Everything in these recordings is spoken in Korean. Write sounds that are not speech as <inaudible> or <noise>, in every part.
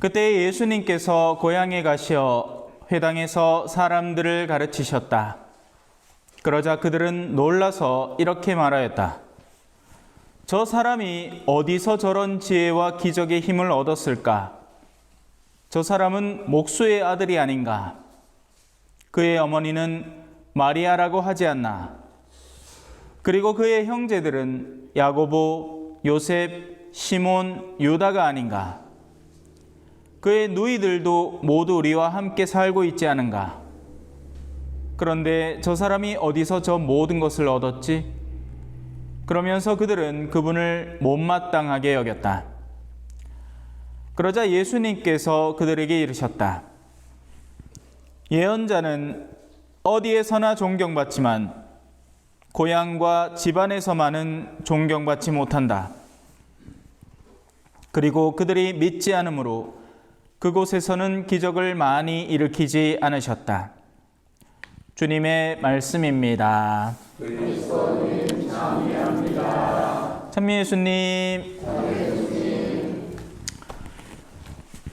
그때 예수님께서 고향에 가시어 회당에서 사람들을 가르치셨다. 그러자 그들은 놀라서 이렇게 말하였다. 저 사람이 어디서 저런 지혜와 기적의 힘을 얻었을까? 저 사람은 목수의 아들이 아닌가? 그의 어머니는 마리아라고 하지 않나? 그리고 그의 형제들은 야고보, 요셉, 시몬, 유다가 아닌가? 그의 누이들도 모두 우리와 함께 살고 있지 않은가? 그런데 저 사람이 어디서 저 모든 것을 얻었지? 그러면서 그들은 그분을 못마땅하게 여겼다. 그러자 예수님께서 그들에게 이르셨다. 예언자는 어디에서나 존경받지만 고향과 집안에서만은 존경받지 못한다. 그리고 그들이 믿지 않으므로 그곳에서는 기적을 많이 일으키지 않으셨다. 주님의 말씀입니다. 찬미 예수님.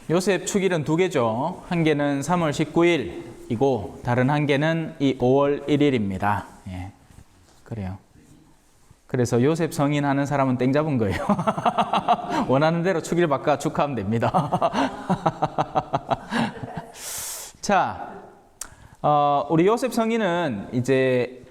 요셉 축일은 두 개죠. 한 개는 3월 19일이고 다른 한 개는 이 5월 1일입니다. 예. 그래요. 그래서 요셉 성인 하는 사람은 땡 잡은 거예요. <laughs> 원하는 대로 축일 바꿔 축하하면 됩니다. <laughs> 자, 어, 우리 요셉 성인은 이제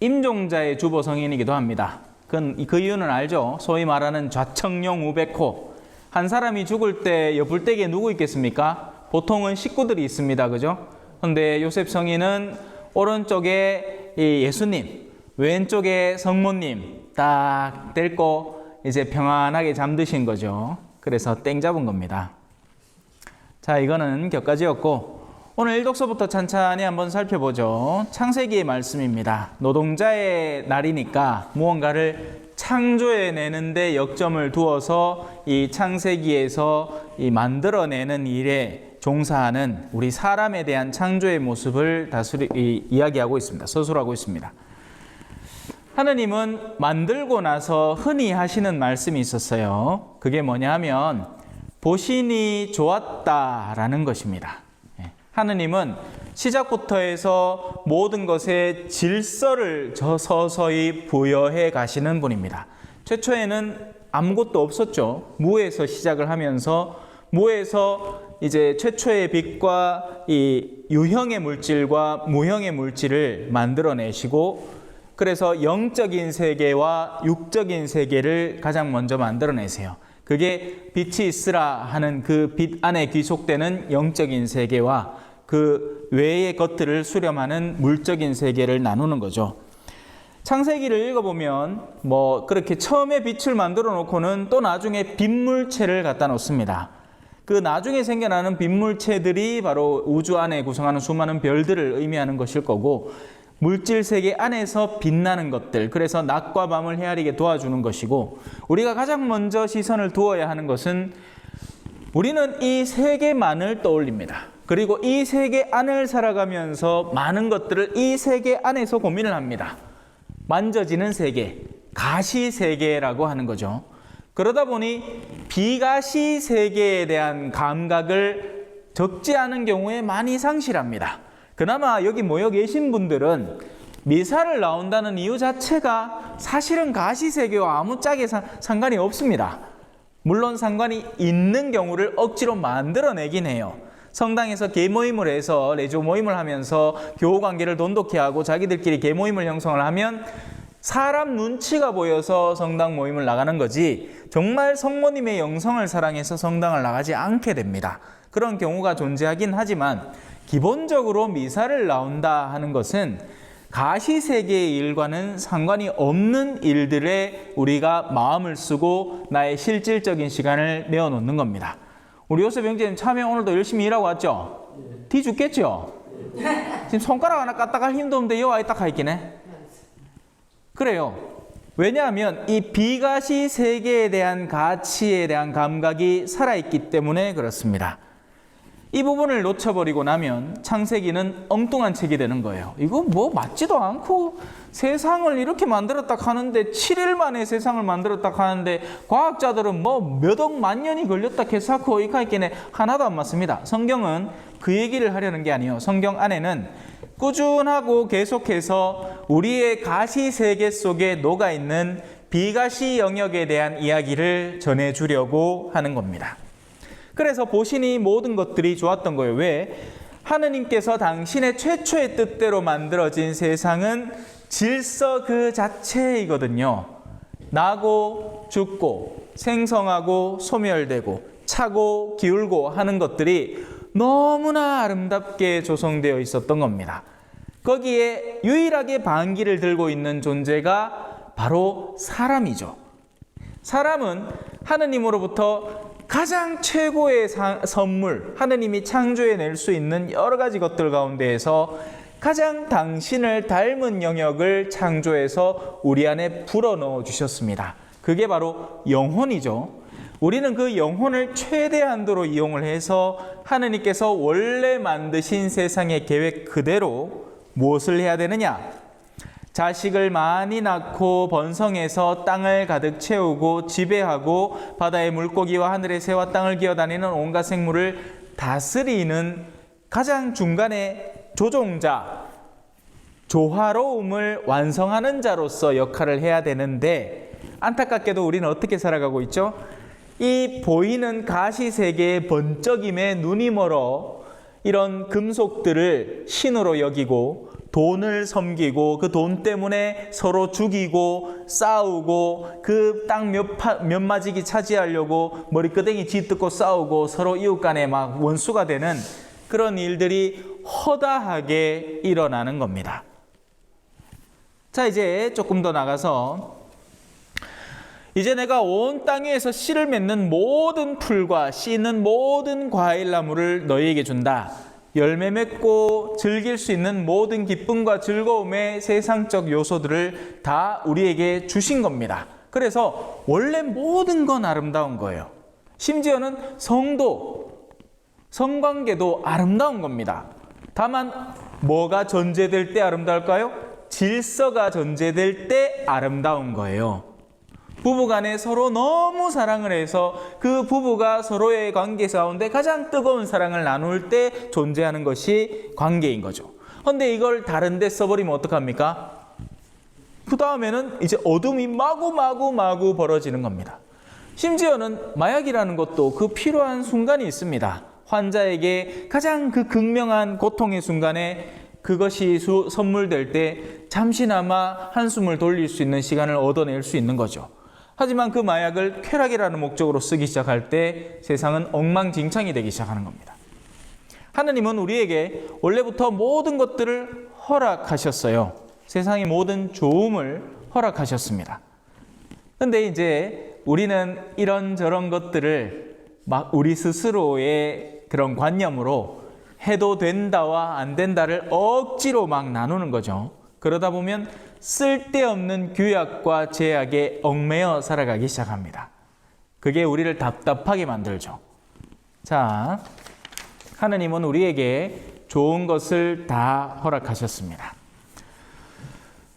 임종자의 주보 성인이기도 합니다. 그건 그 이유는 알죠. 소위 말하는 좌청룡 우백호. 한 사람이 죽을 때 옆불대기에 누구 있겠습니까? 보통은 식구들이 있습니다. 그죠? 근데 요셉 성인은 오른쪽에 이 예수님, 왼쪽에 성모님 딱 데리고 이제 평안하게 잠드신 거죠. 그래서 땡 잡은 겁니다. 자, 이거는 격가지였고 오늘 일독서부터 찬찬히 한번 살펴보죠. 창세기의 말씀입니다. 노동자의 날이니까 무언가를 창조해내는데 역점을 두어서 이 창세기에서 이 만들어내는 일에 종사하는 우리 사람에 대한 창조의 모습을 다스리 이, 이야기하고 있습니다. 서술하고 있습니다. 하느님은 만들고 나서 흔히 하시는 말씀이 있었어요. 그게 뭐냐 하면 보신이 좋았다라는 것입니다. 예. 하느님은 시작부터 해서 모든 것에 질서를 저 서서히 부여해 가시는 분입니다. 최초에는 아무것도 없었죠. 무에서 시작을 하면서 무에서 이제 최초의 빛과 이 유형의 물질과 무형의 물질을 만들어내시고 그래서 영적인 세계와 육적인 세계를 가장 먼저 만들어내세요. 그게 빛이 있으라 하는 그 빛 안에 귀속되는 영적인 세계와 그 외의 것들을 수렴하는 물적인 세계를 나누는 거죠. 창세기를 읽어보면 뭐 그렇게 처음에 빛을 만들어 놓고는 또 나중에 빛물체를 갖다 놓습니다. 그 나중에 생겨나는 빛물체들이 바로 우주 안에 구성하는 수많은 별들을 의미하는 것일 거고 물질 세계 안에서 빛나는 것들, 그래서 낮과 밤을 헤아리게 도와주는 것이고, 우리가 가장 먼저 시선을 두어야 하는 것은 우리는 이 세계만을 떠올립니다. 그리고 이 세계 안을 살아가면서 많은 것들을 이 세계 안에서 고민을 합니다. 만져지는 세계, 가시 세계라고 하는 거죠. 그러다 보니 비가시 세계에 대한 감각을 적지 않은 경우에 많이 상실합니다. 그나마 여기 모여 계신 분들은 미사를 나온다는 이유 자체가 사실은 가시세계와 아무 짝에 상관이 없습니다. 물론 상관이 있는 경우를 억지로 만들어내긴 해요. 성당에서 계모임을 해서 레조 모임을 하면서 교우 관계를 돈독히 하고 자기들끼리 계모임을 형성을 하면 사람 눈치가 보여서 성당 모임을 나가는 거지 정말 성모님의 영성을 사랑해서 성당을 나가지 않게 됩니다. 그런 경우가 존재하긴 하지만 기본적으로 미사를 나온다 하는 것은 가시 세계의 일과는 상관이 없는 일들에 우리가 마음을 쓰고 나의 실질적인 시간을 내어놓는 겁니다. 우리 요셉 형제님 참여 오늘도 열심히 일하고 왔죠? 뒤 죽겠죠? 지금 손가락 하나 까딱할 힘도 없는데 여와 있다 가 있기네. 그래요. 왜냐하면 이 비가시 세계에 대한 가치에 대한 감각이 살아있기 때문에 그렇습니다. 이 부분을 놓쳐버리고 나면 창세기는 엉뚱한 책이 되는 거예요. 이거 뭐 맞지도 않고 세상을 이렇게 만들었다 하는데 7일 만에 세상을 만들었다 하는데 과학자들은 뭐 몇억 만 년이 걸렸다 해서고 이카이께네 하나도 안 맞습니다. 성경은 그 얘기를 하려는 게 아니에요. 성경 안에는 꾸준하고 계속해서 우리의 가시 세계 속에 녹아 있는 비가시 영역에 대한 이야기를 전해 주려고 하는 겁니다. 그래서 보시니 모든 것들이 좋았던 거예요. 왜? 하느님께서 당신의 최초의 뜻대로 만들어진 세상은 질서 그 자체이거든요. 나고 죽고 생성하고 소멸되고 차고 기울고 하는 것들이 너무나 아름답게 조성되어 있었던 겁니다. 거기에 유일하게 반기를 들고 있는 존재가 바로 사람이죠. 사람은 하느님으로부터 가장 최고의 사- 선물, 하느님이 창조해 낼 수 있는 여러 가지 것들 가운데에서 가장 당신을 닮은 영역을 창조해서 우리 안에 불어 넣어 주셨습니다. 그게 바로 영혼이죠. 우리는 그 영혼을 최대한도로 이용을 해서 하느님께서 원래 만드신 세상의 계획 그대로 무엇을 해야 되느냐? 자식을 많이 낳고 번성해서 땅을 가득 채우고 지배하고 바다의 물고기와 하늘의 새와 땅을 기어다니는 온갖 생물을 다스리는 가장 중간에 조종자, 조화로움을 완성하는 자로서 역할을 해야 되는데 안타깝게도 우리는 어떻게 살아가고 있죠? 이 보이는 가시 세계의 번쩍임에 눈이 멀어 이런 금속들을 신으로 여기고 돈을 섬기고 그 돈 때문에 서로 죽이고 싸우고 그 땅몇 마지기 차지하려고 머리끄댕이 쥐뜯고 싸우고 서로 이웃 간에 막 원수가 되는 그런 일들이 허다하게 일어나는 겁니다. 자, 이제 조금 더 나가서 이제 내가 온 땅에서 씨를 맺는 모든 풀과 씨 있는 모든 과일 나무를 너희에게 준다. 열매 맺고 즐길 수 있는 모든 기쁨과 즐거움의 세상적 요소들을 다 우리에게 주신 겁니다. 그래서 원래 모든 건 아름다운 거예요. 심지어는 성도, 성관계도 아름다운 겁니다. 다만 뭐가 전제될 때 아름다울까요? 질서가 전제될 때 아름다운 거예요. 부부간에 서로 너무 사랑을 해서 그 부부가 서로의 관계 가운데 가장 뜨거운 사랑을 나눌 때 존재하는 것이 관계인 거죠. 근데 이걸 다른 데 써버리면 어떡합니까? 그 다음에는 이제 어둠이 마구 마구 마구 벌어지는 겁니다. 심지어는 마약이라는 것도 그 필요한 순간이 있습니다. 환자에게 가장 그 극명한 고통의 순간에 그것이 수, 선물될 때 잠시나마 한숨을 돌릴 수 있는 시간을 얻어낼 수 있는 거죠. 하지만 그 마약을 쾌락이라는 목적으로 쓰기 시작할 때 세상은 엉망진창이 되기 시작하는 겁니다. 하느님은 우리에게 원래부터 모든 것들을 허락하셨어요. 세상의 모든 좋음을 허락하셨습니다. 근데 이제 우리는 이런저런 것들을 막 우리 스스로의 그런 관념으로 해도 된다와 안 된다를 억지로 막 나누는 거죠. 그러다 보면 쓸데없는 규약과 제약에 얽매여 살아가기 시작합니다. 그게 우리를 답답하게 만들죠. 자, 하느님은 우리에게 좋은 것을 다 허락하셨습니다.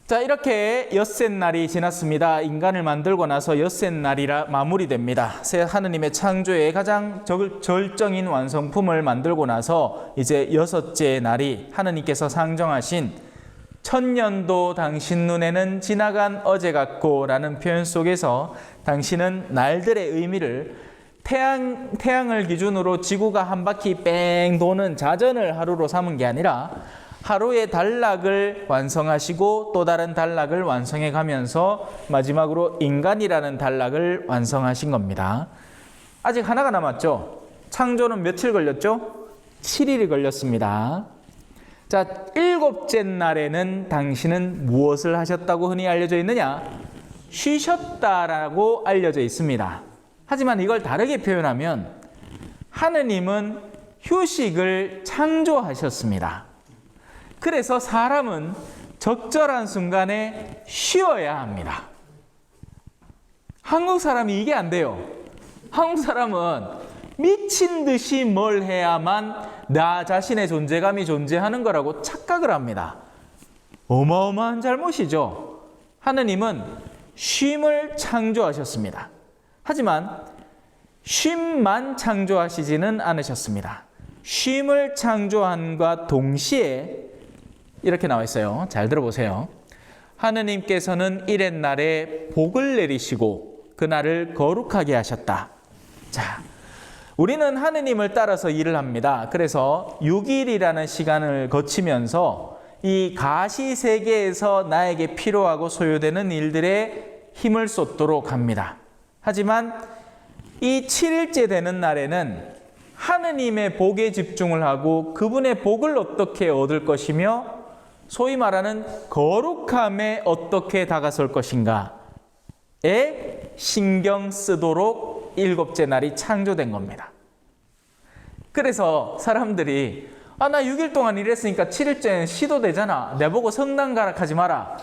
자, 이렇게 엿새 날이 지났습니다. 인간을 만들고 나서 엿새 날이라 마무리됩니다. 새 하느님의 창조의 가장 절, 절정인 완성품을 만들고 나서 이제 여섯째 날이 하느님께서 상정하신 천년도 당신 눈에는 지나간 어제 같고 라는 표현 속에서 당신은 날들의 의미를 태양, 태양을 기준으로 지구가 한 바퀴 뺑 도는 자전을 하루로 삼은 게 아니라 하루의 단락을 완성하시고 또 다른 단락을 완성해 가면서 마지막으로 인간이라는 단락을 완성하신 겁니다. 아직 하나가 남았죠? 창조는 며칠 걸렸죠? 7일이 걸렸습니다. 자, 일곱째 날에는 당신은 무엇을 하셨다고 흔히 알려져 있느냐? 쉬셨다라고 알려져 있습니다. 하지만 이걸 다르게 표현하면 하느님은 휴식을 창조하셨습니다. 그래서 사람은 적절한 순간에 쉬어야 합니다. 한국 사람이 이게 안 돼요. 한국 사람은 미친 듯이 뭘 해야만 나 자신의 존재감이 존재하는 거라고 착각을 합니다. 어마어마한 잘못이죠. 하느님은 쉼을 창조하셨습니다. 하지만 쉼만 창조하시지는 않으셨습니다. 쉼을 창조함과 동시에 이렇게 나와 있어요. 잘 들어보세요. 하느님께서는 이렛 날에 복을 내리시고 그날을 거룩하게 하셨다. 자, 우리는 하느님을 따라서 일을 합니다. 그래서 6일이라는 시간을 거치면서 이 가시 세계에서 나에게 필요하고 소요되는 일들에 힘을 쏟도록 합니다. 하지만 이 7일째 되는 날에는 하느님의 복에 집중을 하고 그분의 복을 어떻게 얻을 것이며 소위 말하는 거룩함에 어떻게 다가설 것인가 에 신경 쓰도록 일곱째 날이 창조된 겁니다. 그래서 사람들이 아, 나 6일 동안 일했으니까 7일째는 시도 되잖아. 내보고 성당 가라 하지 마라.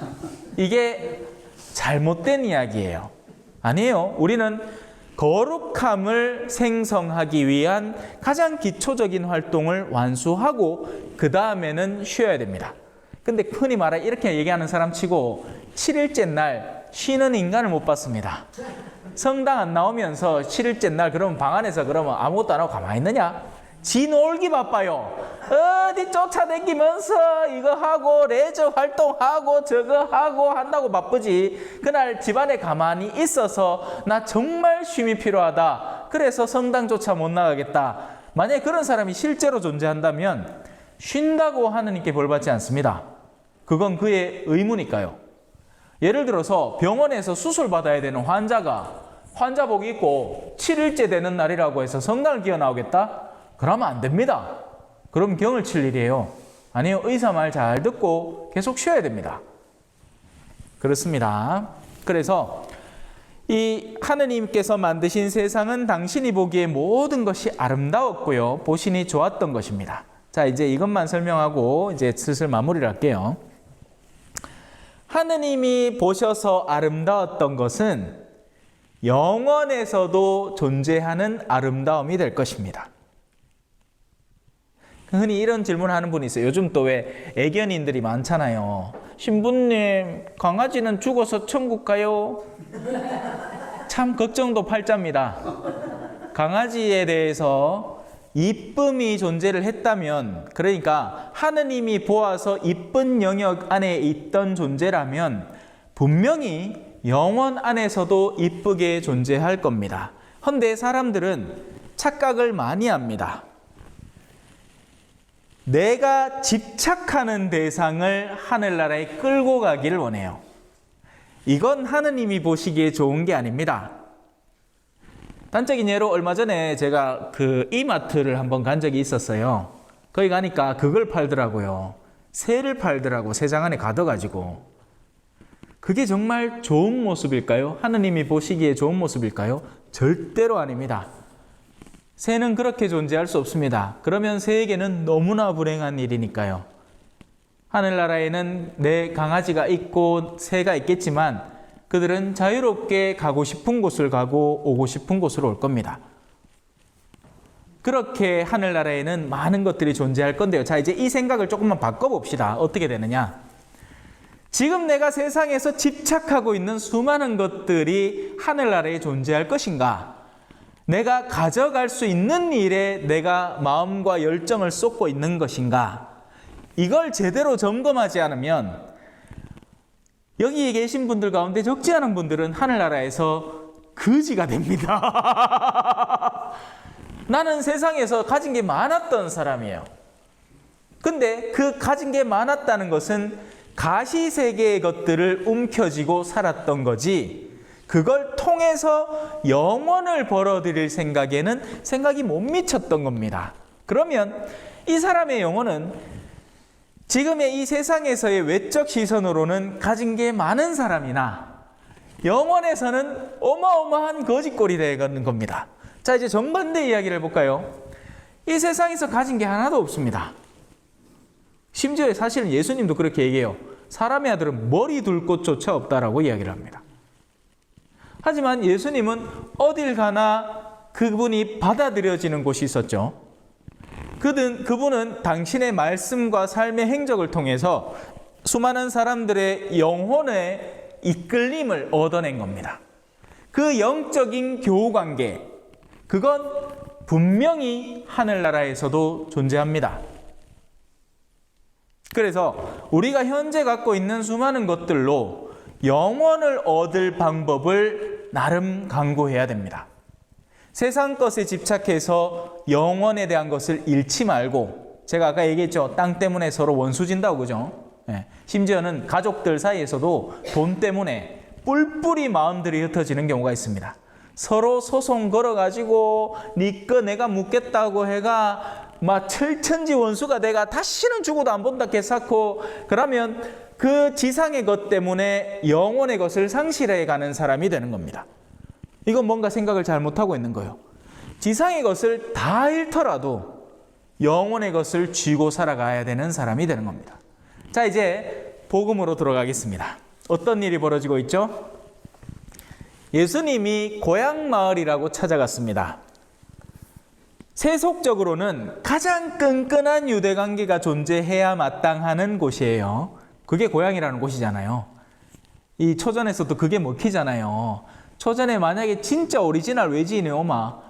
이게 잘못된 이야기예요. 아니에요. 우리는 거룩함을 생성하기 위한 가장 기초적인 활동을 완수하고 그 다음에는 쉬어야 됩니다. 근데 흔히 말해 이렇게 얘기하는 사람 치고 7일째 날 쉬는 인간을 못 봤습니다. 성당 안 나오면서 7일째 날 그러면 방 안에서 그러면 아무것도 안 하고 가만히 있느냐? 지 놀기 바빠요. 어디 쫓아다니면서 이거 하고 레저 활동하고 저거 하고 한다고 바쁘지. 그날 집안에 가만히 있어서 나 정말 쉼이 필요하다. 그래서 성당조차 못 나가겠다. 만약에 그런 사람이 실제로 존재한다면 쉰다고 하느님께 벌 받지 않습니다. 그건 그의 의무니까요. 예를 들어서 병원에서 수술 받아야 되는 환자가 환자복 입고 7일째 되는 날이라고 해서 성당을 기어 나오겠다? 그러면 안 됩니다. 그럼 경을 칠 일이에요. 아니요, 의사 말 잘 듣고 계속 쉬어야 됩니다. 그렇습니다. 그래서 이 하느님께서 만드신 세상은 당신이 보기에 모든 것이 아름다웠고요. 보신이 좋았던 것입니다. 자, 이제 이것만 설명하고 이제 슬슬 마무리를 할게요. 하느님이 보셔서 아름다웠던 것은 영원에서도 존재하는 아름다움이 될 것입니다. 흔히 이런 질문을 하는 분이 있어요. 요즘 또 왜 애견인들이 많잖아요. 신부님, 강아지는 죽어서 천국 가요? 참 걱정도 팔자입니다. 강아지에 대해서 이쁨이 존재를 했다면, 그러니까 하느님이 보아서 이쁜 영역 안에 있던 존재라면 분명히 영원 안에서도 이쁘게 존재할 겁니다. 헌데 사람들은 착각을 많이 합니다. 내가 집착하는 대상을 하늘나라에 끌고 가기를 원해요. 이건 하느님이 보시기에 좋은 게 아닙니다. 단적인 예로 얼마 전에 제가 그 이마트를 한번 간 적이 있었어요. 거기 가니까 그걸 팔더라고요. 새를 팔더라고. 새장 안에 가둬가지고. 그게 정말 좋은 모습일까요? 하느님이 보시기에 좋은 모습일까요? 절대로 아닙니다. 새는 그렇게 존재할 수 없습니다. 그러면 새에게는 너무나 불행한 일이니까요. 하늘나라에는 내 강아지가 있고 새가 있겠지만 그들은 자유롭게 가고 싶은 곳을 가고 오고 싶은 곳으로 올 겁니다. 그렇게 하늘나라에는 많은 것들이 존재할 건데요. 자, 이제 이 생각을 조금만 바꿔봅시다. 어떻게 되느냐? 지금 내가 세상에서 집착하고 있는 수많은 것들이 하늘나라에 존재할 것인가? 내가 가져갈 수 있는 일에 내가 마음과 열정을 쏟고 있는 것인가? 이걸 제대로 점검하지 않으면 여기에 계신 분들 가운데 적지 않은 분들은 하늘나라에서 거지가 됩니다. <laughs> 나는 세상에서 가진 게 많았던 사람이에요. 근데 그 가진 게 많았다는 것은 가시세계의 것들을 움켜쥐고 살았던 거지 그걸 통해서 영원을 벌어들일 생각에는 생각이 못 미쳤던 겁니다. 그러면 이 사람의 영혼은 지금의 이 세상에서의 외적 시선으로는 가진 게 많은 사람이나 영원에서는 어마어마한 거짓골이 되는 겁니다. 자, 이제 정반대 이야기를 해볼까요? 이 세상에서 가진 게 하나도 없습니다. 심지어 사실은 예수님도 그렇게 얘기해요. 사람의 아들은 머리 둘 곳조차 없다라고 이야기를 합니다. 하지만 예수님은 어딜 가나 그분이 받아들여지는 곳이 있었죠. 그든 그분은 당신의 말씀과 삶의 행적을 통해서 수많은 사람들의 영혼의 이끌림을 얻어낸 겁니다. 그 영적인 교우 관계, 그건 분명히 하늘나라에서도 존재합니다. 그래서 우리가 현재 갖고 있는 수많은 것들로 영원을 얻을 방법을 나름 강구해야 됩니다. 세상 것에 집착해서 영원에 대한 것을 잃지 말고 제가 아까 얘기했죠. 땅 때문에 서로 원수진다고 그죠? 예. 심지어는 가족들 사이에서도 돈 때문에 뿔뿔이 마음들이 흩어지는 경우가 있습니다. 서로 소송 걸어가지고 니꺼 내가 묻겠다고 해가 막 철천지 원수가 내가 다시는 죽어도 안 본다 개사코 그러면 그 지상의 것 때문에 영혼의 것을 상실해 가는 사람이 되는 겁니다. 이건 뭔가 생각을 잘 못하고 있는 거예요. 지상의 것을 다 잃더라도 영혼의 것을 쥐고 살아가야 되는 사람이 되는 겁니다. 자, 이제 복음으로 들어가겠습니다. 어떤 일이 벌어지고 있죠? 예수님이 고향 마을이라고 찾아갔습니다. 세속적으로는 가장 끈끈한 유대 관계가 존재해야 마땅하는 곳이에요. 그게 고향이라는 곳이잖아요. 이 초전에서도 그게 먹히잖아요. 초전에 만약에 진짜 오리지널 외지인이 오마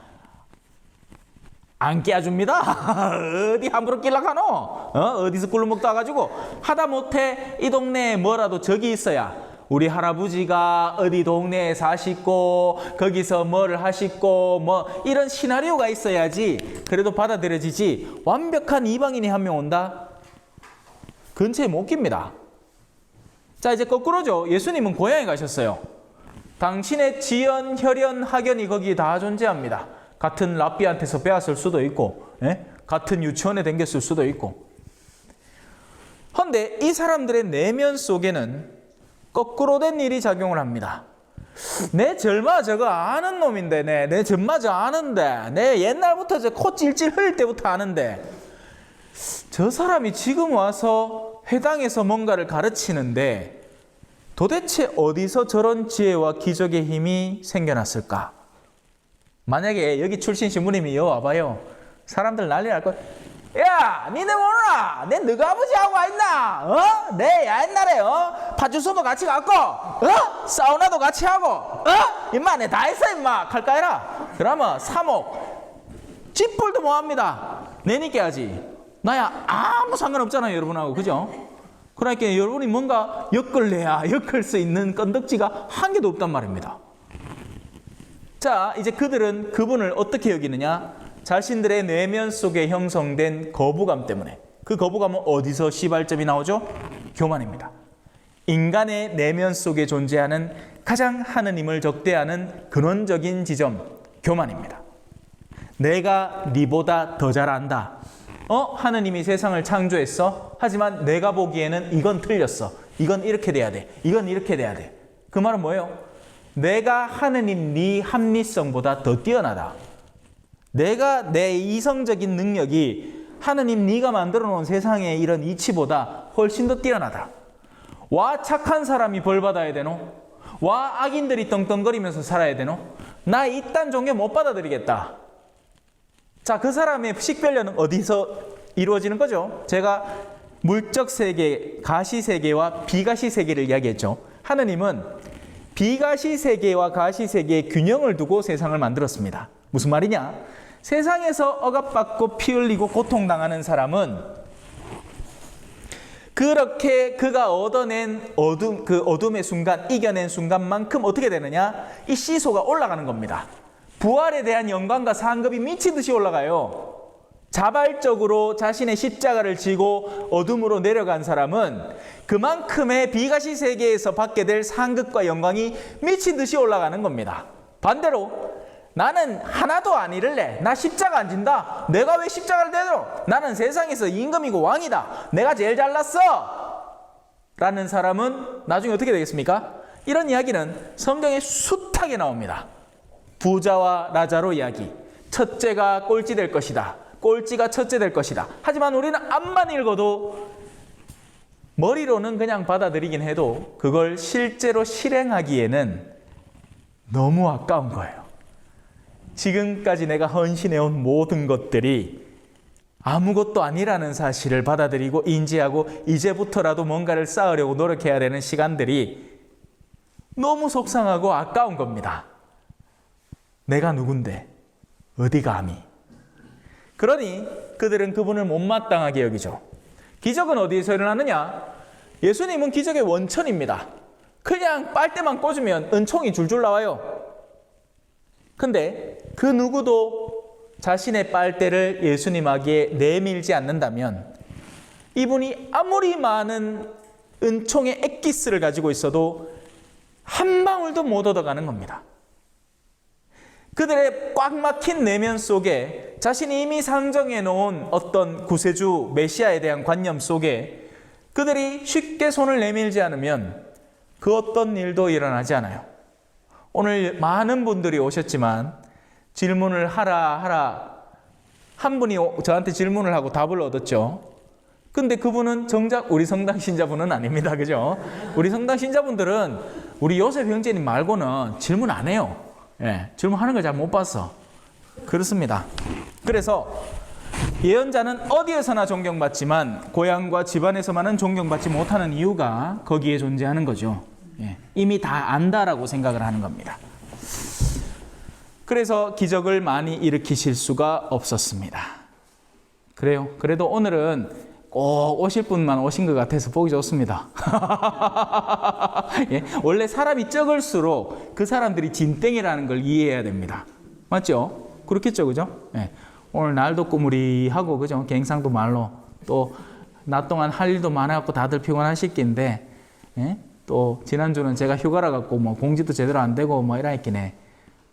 안 깨줍니다. <laughs> 어디 함부로 끼락하노? 어? 어디서 꿀 먹다 가지고 하다 못해 이 동네에 뭐라도 적이 있어야 우리 할아버지가 어디 동네에 사시고 거기서 뭐를 하시고 뭐 이런 시나리오가 있어야지 그래도 받아들여지지 완벽한 이방인이 한 명 온다? 근처에 못 깁니다. 자 이제 거꾸로죠. 예수님은 고향에 가셨어요. 당신의 지연, 혈연, 학연이 거기에 다 존재합니다. 같은 랍비한테서 빼앗을 수도 있고, 예? 같은 유치원에 댕겼을 수도 있고. 헌데 이 사람들의 내면 속에는 거꾸로 된 일이 작용을 합니다. 내 절마 저거 아는 놈인데, 내, 내 절마 저 아는데, 내 옛날부터 저 코 찔찔 흘릴 때부터 아는데, 저 사람이 지금 와서 회당에서 뭔가를 가르치는데, 도대체 어디서 저런 지혜와 기적의 힘이 생겨났을까? 만약에 여기 출신 신 부님이 여 와봐요. 사람들 난리 날 거야. 야, 니네 뭐라? 내 너가 아버지하고 와 있나? 어? 내 옛날에 어? 파주소도 같이 갔고, 어? 사우나도 같이 하고, 어? 임마 내 다 했어 임마. 칼까해라. 그러면 3억. 찌뿔도 뭐합니다. 내니까 하지. 나야 아무 상관없잖아요 여러분하고 그죠? 그러니까 여러분이 뭔가 엮을래야 엮을 수 있는 건덕지가 한 개도 없단 말입니다. 자, 이제 그들은 그분을 어떻게 여기느냐? 자신들의 내면 속에 형성된 거부감 때문에. 그 거부감은 어디서 시발점이 나오죠? 교만입니다. 인간의 내면 속에 존재하는 가장 하느님을 적대하는 근원적인 지점, 교만입니다. 내가 니보다 더 잘 안다. 어? 하느님이 세상을 창조했어? 하지만 내가 보기에는 이건 틀렸어. 이건 이렇게 돼야 돼. 이건 이렇게 돼야 돼. 그 말은 뭐예요? 내가 하느님 네 합리성보다 더 뛰어나다. 내가 내 이성적인 능력이 하느님 네가 만들어 놓은 세상의 이런 이치보다 훨씬 더 뛰어나다. 와 착한 사람이 벌 받아야 되노? 와 악인들이 떵떵거리면서 살아야 되노? 나 이딴 종교 못 받아들이겠다. 자, 그 사람의 식별력은 어디서 이루어지는 거죠? 제가 물적 세계, 가시 세계와 비가시 세계를 이야기했죠. 하느님은 비가시 세계와 가시 세계의 균형을 두고 세상을 만들었습니다. 무슨 말이냐? 세상에서 억압받고 피 흘리고 고통당하는 사람은 그렇게 그가 얻어낸 어둠, 그 어둠의 순간, 이겨낸 순간만큼 어떻게 되느냐? 이 시소가 올라가는 겁니다. 부활에 대한 영광과 상급이 미친 듯이 올라가요. 자발적으로 자신의 십자가를 지고 어둠으로 내려간 사람은 그만큼의 비가시 세계에서 받게 될 상급과 영광이 미친 듯이 올라가는 겁니다. 반대로 나는 하나도 안 잃을래. 나 십자가 안 진다. 내가 왜 십자가를 내려? 나는 세상에서 임금이고 왕이다. 내가 제일 잘났어. 라는 사람은 나중에 어떻게 되겠습니까? 이런 이야기는 성경에 숱하게 나옵니다. 부자와 라자로 이야기. 첫째가 꼴찌 될 것이다. 꼴찌가 첫째 될 것이다. 하지만 우리는 앞만 읽어도 머리로는 그냥 받아들이긴 해도 그걸 실제로 실행하기에는 너무 아까운 거예요. 지금까지 내가 헌신해온 모든 것들이 아무것도 아니라는 사실을 받아들이고 인지하고 이제부터라도 뭔가를 쌓으려고 노력해야 되는 시간들이 너무 속상하고 아까운 겁니다. 내가 누군데 어디 감히? 그러니 그들은 그분을 못마땅하게 여기죠. 기적은 어디에서 일어나느냐? 예수님은 기적의 원천입니다. 그냥 빨대만 꽂으면 은총이 줄줄 나와요. 근데 그 누구도 자신의 빨대를 예수님에게 내밀지 않는다면 이분이 아무리 많은 은총의 엑기스를 가지고 있어도 한 방울도 못 얻어가는 겁니다. 그들의 꽉 막힌 내면 속에 자신이 이미 상정해 놓은 어떤 구세주 메시아에 대한 관념 속에 그들이 쉽게 손을 내밀지 않으면 그 어떤 일도 일어나지 않아요. 오늘 많은 분들이 오셨지만 질문을 하라 하라 한 분이 저한테 질문을 하고 답을 얻었죠. 근데 그분은 정작 우리 성당 신자분은 아닙니다. 그죠? 우리 성당 신자분들은 우리 요셉 형제님 말고는 질문 안 해요. 예, 질문하는 걸 잘못 봤어. 그렇습니다. 그래서 예언자는 어디에서나 존경받지만 고향과 집안에서만은 존경받지 못하는 이유가 거기에 존재하는 거죠. 예, 이미 다 안다라고 생각을 하는 겁니다. 그래서 기적을 많이 일으키실 수가 없었습니다. 그래요. 그래도 오늘은 꼭 오실 분만 오신 것 같아서 보기 좋습니다. <laughs> 예, 원래 사람이 적을수록 그 사람들이 진땡이라는 걸 이해해야 됩니다. 맞죠? 그렇겠죠, 그죠? 예, 오늘 날도 꾸무리하고 그죠? 갱상도 말로 또 낮 동안 할 일도 많아갖고 다들 피곤하실 낀데 예? 또 지난주는 제가 휴가라 갖고 뭐 공지도 제대로 안 되고 뭐 이라 했기네.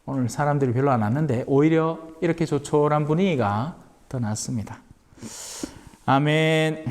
오늘 사람들이 별로 안 왔는데 오히려 이렇게 조촐한 분위기가 더 낫습니다. 아멘.